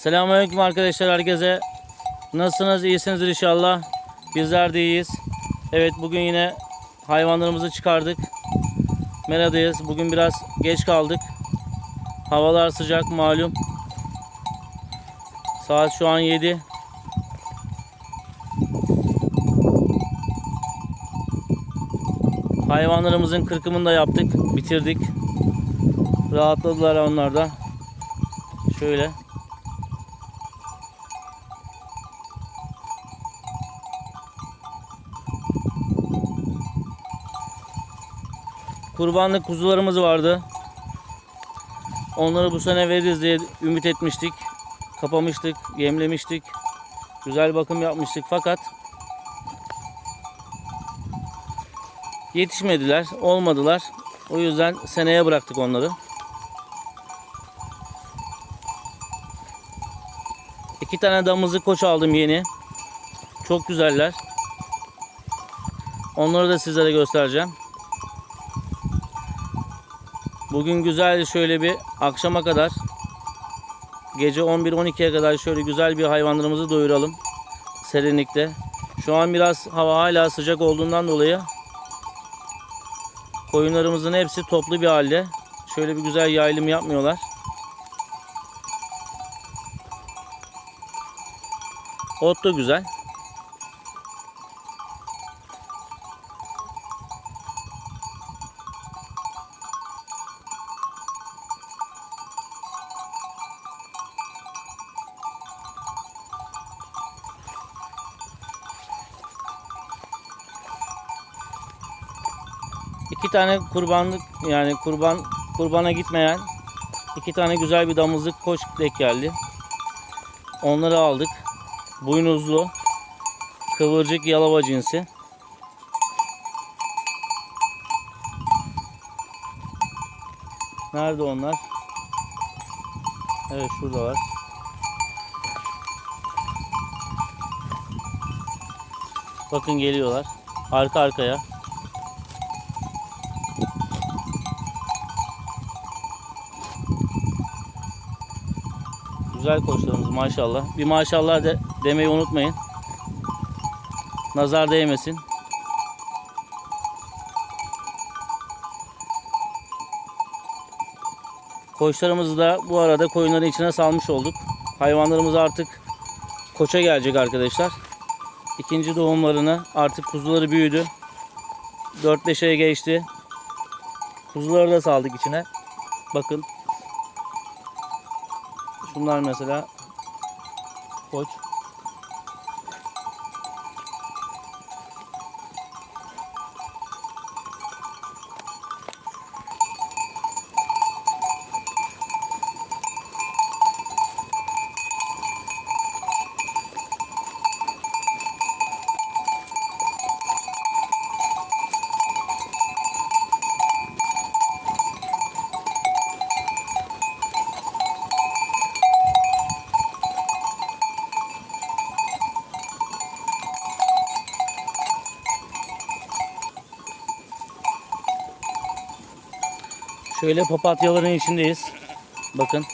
Selamünaleyküm arkadaşlar herkese. Nasılsınız? İyisinizdir inşallah. Bizler de iyiyiz. Evet bugün yine hayvanlarımızı çıkardık. Mera'dayız. Bugün biraz geç kaldık. Havalar sıcak malum. Saat şu an 7. Hayvanlarımızın kırkımını da yaptık. Bitirdik. Rahatladılar onlar da. Şöyle. Kurbanlık kuzularımız vardı. Onları bu sene veririz diye ümit etmiştik. Kapamıştık, yemlemiştik. Güzel bakım yapmıştık fakat yetişmediler, olmadılar. O yüzden seneye bıraktık onları. İki tane damızlık koç aldım yeni. Çok güzeller. Onları da sizlere göstereceğim. Bugün güzel şöyle bir akşama kadar gece 11-12'ye kadar şöyle güzel bir hayvanlarımızı doyuralım serinlikte. Şu an biraz hava hala sıcak olduğundan dolayı koyunlarımızın hepsi toplu bir halde. Şöyle bir güzel yayılım yapmıyorlar. Ot da güzel. İki tane kurbanlık yani kurban kurbana gitmeyen iki tane güzel bir damızlık koç denk geldi. Onları aldık. Boynuzlu kıvırcık yalava cinsi. Nerede onlar? Evet şurada var. Bakın geliyorlar. Arka arkaya. Güzel koçlarımız maşallah. Bir maşallah de, demeyi unutmayın. Nazar değmesin. Koçlarımızı da bu arada koyunların içine salmış olduk. Hayvanlarımız artık koça gelecek arkadaşlar. İkinci doğumlarını artık kuzuları büyüdü. 4-5 aya geçti. Kuzuları da saldık içine. Bakın Şunlar mesela koç. Şöyle papatyaların içindeyiz. Bakın.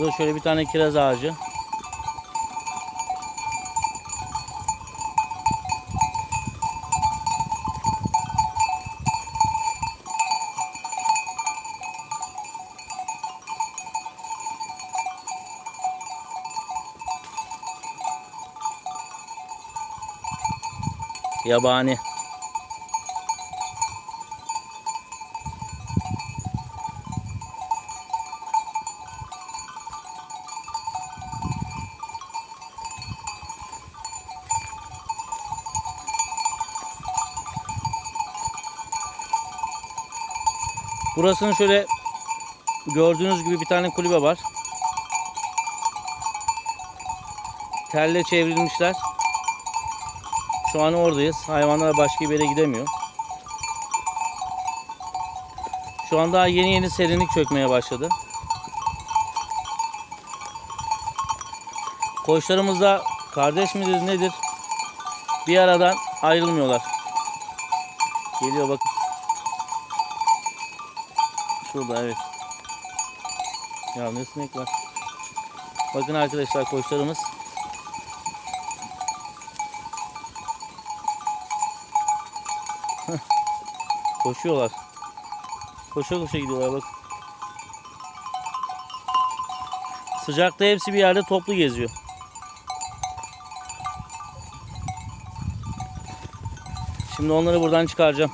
Burada şöyle bir tane kiraz ağacı. Yabani. Burasının şöyle gördüğünüz gibi bir tane kulübe var. Telle çevrilmişler. Şu an oradayız. Hayvanlar başka bir yere gidemiyor. Şu an daha yeni yeni serinlik çökmeye başladı. Koçlarımız da kardeş midir nedir? Bir aradan ayrılmıyorlar. Geliyor bakın. Şurada evet. Ya ne sinek var. Bakın arkadaşlar koçlarımız. Koşuyorlar. Koşa koşa gidiyorlar bak. Sıcakta hepsi bir yerde toplu geziyor. Şimdi onları buradan çıkaracağım.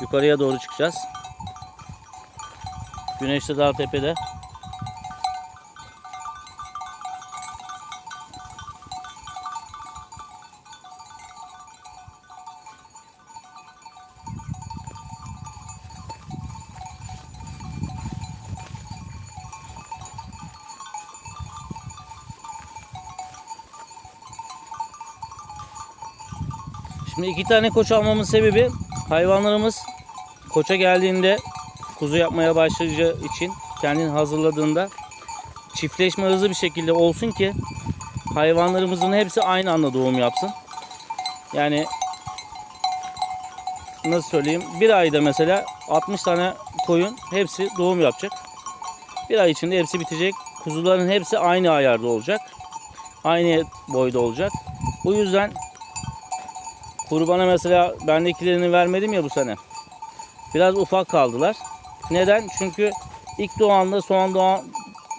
Yukarıya doğru çıkacağız. Güneş de daha tepede. Şimdi iki tane koç almamın sebebi hayvanlarımız koça geldiğinde kuzu yapmaya başlayacağı için kendini hazırladığında çiftleşme hızlı bir şekilde olsun ki hayvanlarımızın hepsi aynı anda doğum yapsın. Yani nasıl söyleyeyim bir ayda mesela 60 tane koyun hepsi doğum yapacak. Bir ay içinde hepsi bitecek. Kuzuların hepsi aynı ayarda olacak. Aynı boyda olacak. Bu yüzden kurbana mesela bendekilerini vermedim ya bu sene. Biraz ufak kaldılar. Neden? Çünkü ilk doğanla son doğan,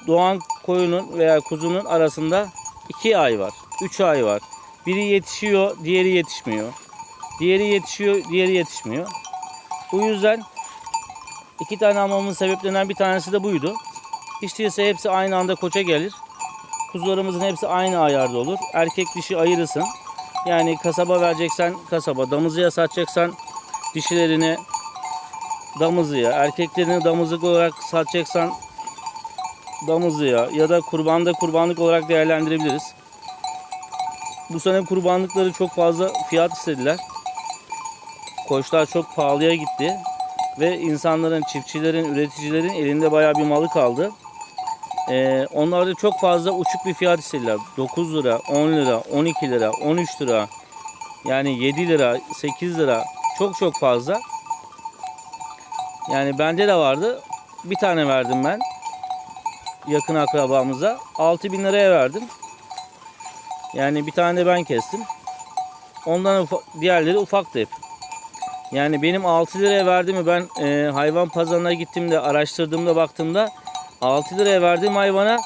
doğan koyunun veya kuzunun arasında 2 ay var. 3 ay var. Biri yetişiyor, diğeri yetişmiyor. Diğeri yetişiyor, diğeri yetişmiyor. Bu yüzden iki tane almamın sebeplerinden bir tanesi de buydu. Hiç değilse hepsi aynı anda koça gelir. Kuzularımızın hepsi aynı ayarda olur. Erkek dişi ayırırsın. Yani kasaba vereceksen kasaba, damızıya satacaksan dişilerini damızıya, erkeklerini damızlık olarak satacaksan damızıya ya da kurbanda kurbanlık olarak değerlendirebiliriz. Bu sene kurbanlıkları çok fazla fiyat istediler. Koçlar çok pahalıya gitti ve insanların, çiftçilerin, üreticilerin elinde bayağı bir malı kaldı. Ee, onlar da çok fazla uçuk bir fiyat istediler. 9 lira, 10 lira, 12 lira, 13 lira. Yani 7 lira, 8 lira. Çok çok fazla. Yani bende de vardı. Bir tane verdim ben. Yakın akrabamıza. 6000 liraya verdim. Yani bir tane de ben kestim. Ondan diğerleri ufaktı hep. Yani benim 6 liraya verdiğimi ben e, hayvan pazarına gittiğimde araştırdığımda baktığımda 6 liraya verdiğim hayvana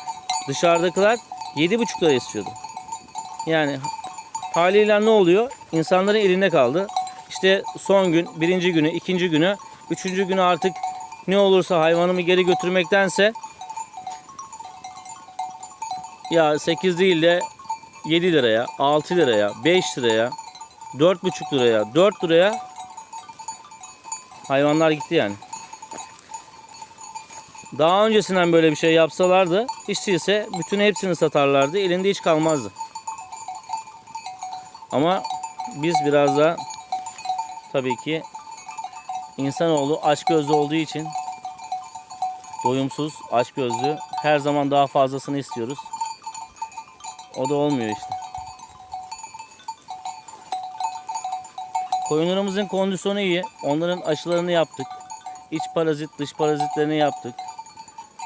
dışarıdakiler 7,5 lira istiyordu. Yani haliyle ne oluyor? İnsanların elinde kaldı. İşte son gün, birinci günü, ikinci günü, üçüncü günü artık ne olursa hayvanımı geri götürmektense ya 8 değil de 7 liraya, 6 liraya, 5 liraya, 4,5 liraya, 4 liraya hayvanlar gitti yani. Daha öncesinden böyle bir şey yapsalardı hiç bütün hepsini satarlardı. Elinde hiç kalmazdı. Ama biz biraz da tabii ki insanoğlu aç gözlü olduğu için doyumsuz, aç gözlü her zaman daha fazlasını istiyoruz. O da olmuyor işte. Koyunlarımızın kondisyonu iyi. Onların aşılarını yaptık. İç parazit, dış parazitlerini yaptık.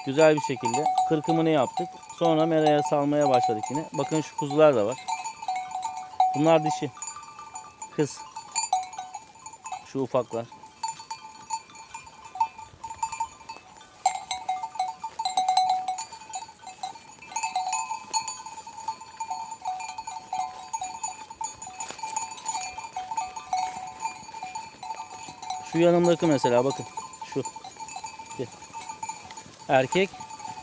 Güzel bir şekilde kırkımını yaptık. Sonra meraya salmaya başladık yine. Bakın şu kuzular da var. Bunlar dişi. Kız. Şu ufaklar. Şu yanımdaki mesela bakın. Şu. Erkek.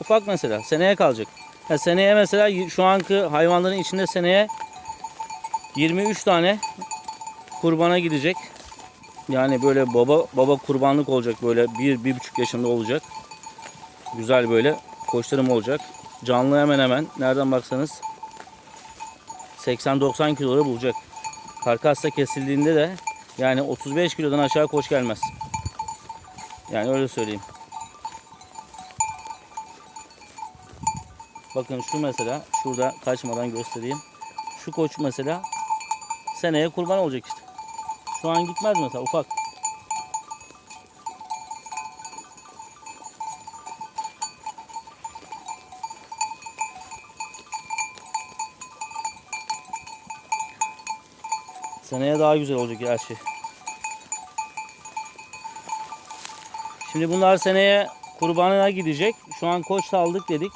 Ufak mesela. Seneye kalacak. Ya seneye mesela şu anki hayvanların içinde seneye 23 tane kurbana gidecek. Yani böyle baba baba kurbanlık olacak böyle bir, bir buçuk yaşında olacak. Güzel böyle koçlarım olacak. Canlı hemen hemen nereden baksanız 80-90 kiloları bulacak. Karkasla kesildiğinde de yani 35 kilodan aşağı koç gelmez. Yani öyle söyleyeyim. Bakın şu mesela şurada kaçmadan göstereyim. Şu koç mesela seneye kurban olacak işte. Şu an gitmez mesela ufak. Seneye daha güzel olacak her şey. Şimdi bunlar seneye kurbanına gidecek. Şu an koç aldık dedik.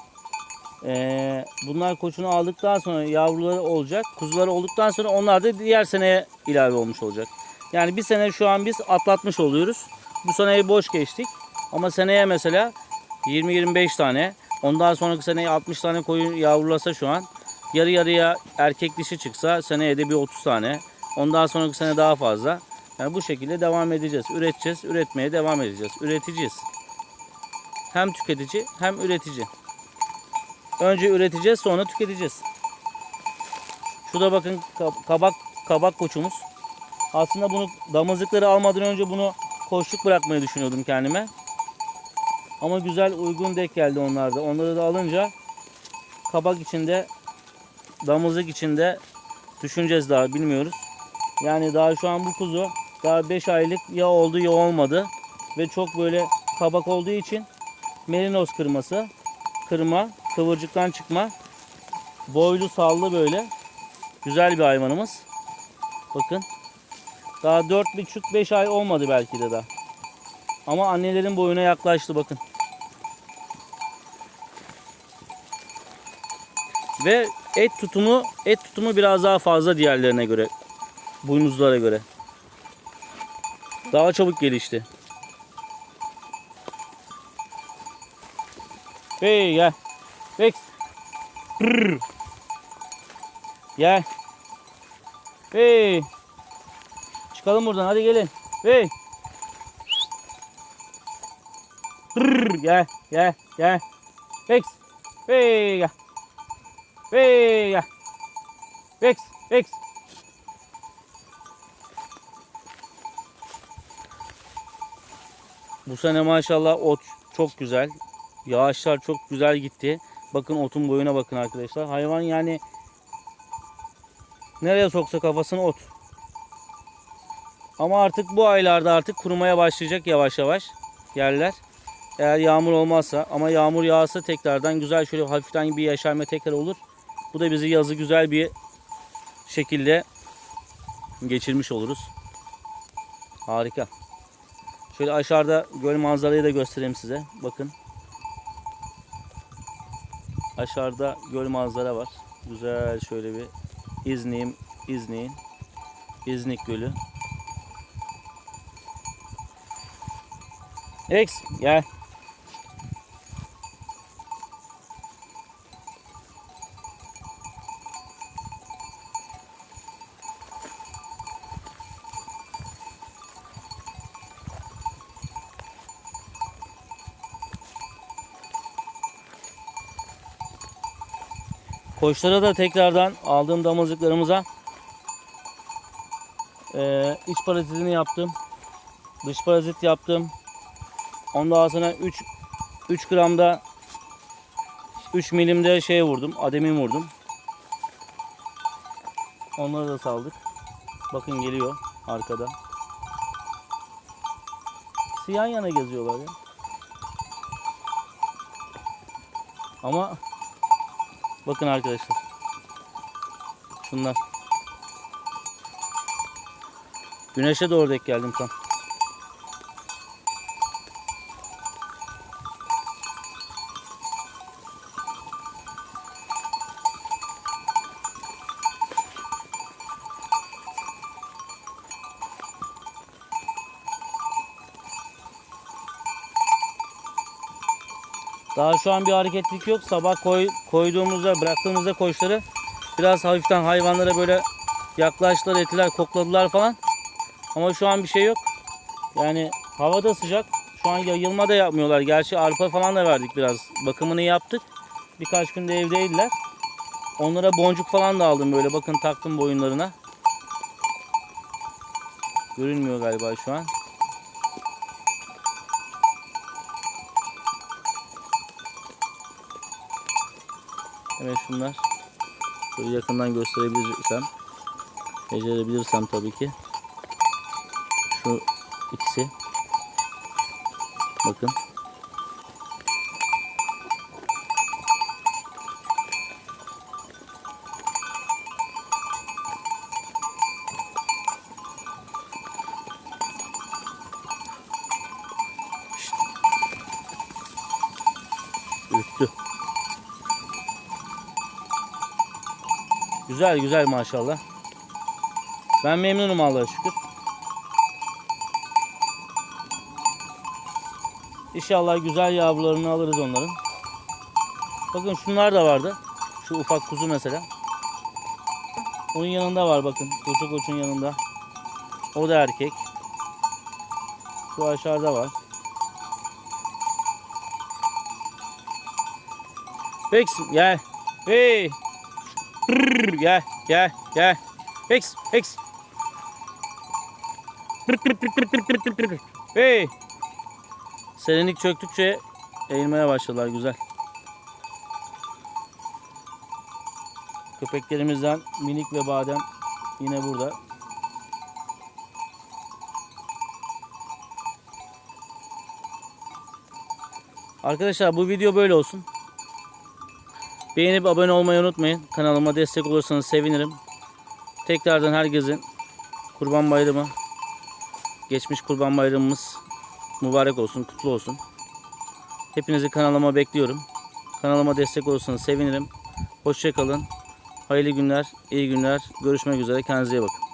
Ee, bunlar koçunu aldıktan sonra yavruları olacak. Kuzuları olduktan sonra onlar da diğer seneye ilave olmuş olacak. Yani bir sene şu an biz atlatmış oluyoruz. Bu seneyi boş geçtik. Ama seneye mesela 20-25 tane. Ondan sonraki seneye 60 tane koyun yavrulasa şu an. Yarı yarıya erkek dişi çıksa seneye de bir 30 tane. Ondan sonraki sene daha fazla. Yani bu şekilde devam edeceğiz. Üreteceğiz, üretmeye devam edeceğiz. Üreticiyiz. Hem tüketici hem üretici. Önce üreteceğiz sonra tüketeceğiz. Şurada bakın ka- kabak kabak koçumuz. Aslında bunu damızlıkları almadan önce bunu koçluk bırakmayı düşünüyordum kendime. Ama güzel uygun denk geldi onlarda. Onları da alınca kabak içinde damızlık içinde düşüneceğiz daha bilmiyoruz. Yani daha şu an bu kuzu daha 5 aylık ya oldu ya olmadı. Ve çok böyle kabak olduğu için merinos kırması, kırma, kıvırcıktan çıkma, boylu sallı böyle güzel bir hayvanımız. Bakın daha 4,5-5 ay olmadı belki de daha. Ama annelerin boyuna yaklaştı bakın. Ve et tutumu et tutumu biraz daha fazla diğerlerine göre. Boynuzlara göre. Daha çabuk gelişti. Hey gel. Rex. Brrr. Gel. Hey. Çıkalım buradan hadi gelin. Hey. Brrr. Gel gel gel. Rex. Hey gel. Hey gel. Rex. Rex. Bu sene maşallah ot çok güzel. Yağışlar çok güzel gitti. Bakın otun boyuna bakın arkadaşlar. Hayvan yani nereye soksa kafasını ot. Ama artık bu aylarda artık kurumaya başlayacak yavaş yavaş yerler. Eğer yağmur olmazsa ama yağmur yağsa tekrardan güzel şöyle hafiften bir yaşarma tekrar olur. Bu da bizi yazı güzel bir şekilde geçirmiş oluruz. Harika. Şöyle aşağıda göl manzarayı da göstereyim size. Bakın. Aşağıda göl manzara var. Güzel şöyle bir İznik'im, İznik'in İznik Gölü. X gel. Koçlara da tekrardan aldığım damızlıklarımıza eee iç parazitini yaptım. Dış parazit yaptım. Ondan sonra 3 3 gramda 3 milimde şey vurdum. Ademin vurdum. Onları da saldık. Bakın geliyor arkada. İkisi yan yana geziyorlar ya. Ama bakın arkadaşlar. Şunlar. Güneşe doğru denk geldim tam. Daha şu an bir hareketlik yok. Sabah koy, koyduğumuzda, bıraktığımızda koçları biraz hafiften hayvanlara böyle yaklaştılar, ettiler, kokladılar falan. Ama şu an bir şey yok. Yani havada sıcak. Şu an yayılma da yapmıyorlar. Gerçi arpa falan da verdik biraz. Bakımını yaptık. Birkaç günde evdeydiler. Onlara boncuk falan da aldım böyle. Bakın taktım boyunlarına. Görünmüyor galiba şu an. Evet şunlar. Şöyle yakından gösterebilirsem. Becerebilirsem tabii ki. Şu ikisi. Bakın. Güzel güzel maşallah. Ben memnunum Allah'a şükür. İnşallah güzel yavrularını alırız onların. Bakın şunlar da vardı. Şu ufak kuzu mesela. Onun yanında var bakın. Koça koçun yanında. O da erkek. Şu aşağıda var. Bex gel. Hey. Brrr, gel gel gel. Brr, brr. Hey. Serinlik çöktükçe eğilmeye başladılar güzel. Köpeklerimizden minik ve badem yine burada. Arkadaşlar bu video böyle olsun. Beğenip abone olmayı unutmayın. Kanalıma destek olursanız sevinirim. Tekrardan herkesin Kurban Bayramı, geçmiş Kurban Bayramımız mübarek olsun, kutlu olsun. Hepinizi kanalıma bekliyorum. Kanalıma destek olursanız sevinirim. Hoşçakalın. Hayırlı günler, iyi günler. Görüşmek üzere. Kendinize iyi bakın.